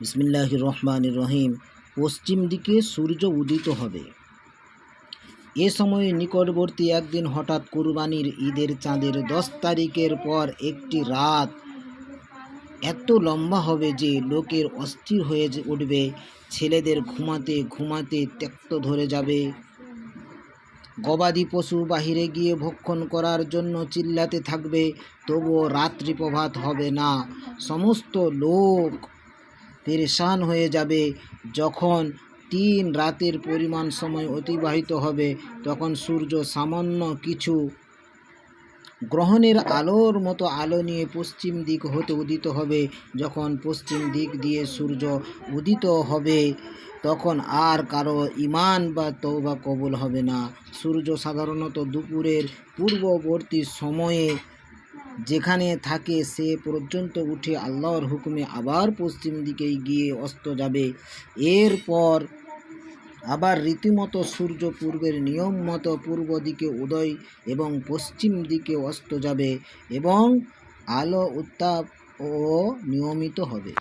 বিসমিল্লাহ রহমান রহিম। পশ্চিম দিকে সূর্য উদিত হবে। এ সময়ে নিকটবর্তী একদিন হঠাৎ কুরবানির ঈদের চাঁদের দশ তারিখের পর একটি রাত এত লম্বা হবে যে লোকের অস্থির হয়ে উঠবে, ছেলেদের ঘুমাতে ঘুমাতে ত্যক্ত ধরে যাবে। গবাদি পশু বাহিরে গিয়ে ভক্ষণ করার জন্য চিল্লাতে থাকবে, তবুও রাত্রি প্রভাত হবে না। সমস্ত লোক পেরেশান হয়ে যাবে। যখন তিন রাতের পরিমাণ সময় অতিবাহিত হবে, তখন সূর্য সামান্য কিছু গ্রহণের আলোর মতো আলো নিয়ে পশ্চিম দিক হতে উদিত হবে। যখন পশ্চিম দিক দিয়ে সূর্য উদিত হবে, তখন আর কারও ইমান বা তৌবা কবুল হবে না। সূর্য সাধারণত দুপুরের পূর্ববর্তী সময়ে যেখানে থাকে সে পর্যন্ত উঠে আল্লাহর হুকুমে আবার পশ্চিম দিকে গিয়ে অস্ত যাবে। এরপর আবার রীতিমতো সূর্য পূর্বের নিয়ম মতো পূর্ব দিকে উদয় এবং পশ্চিম দিকে অস্ত যাবে এবং আলো, উত্তাপ ও নিয়মিত হবে।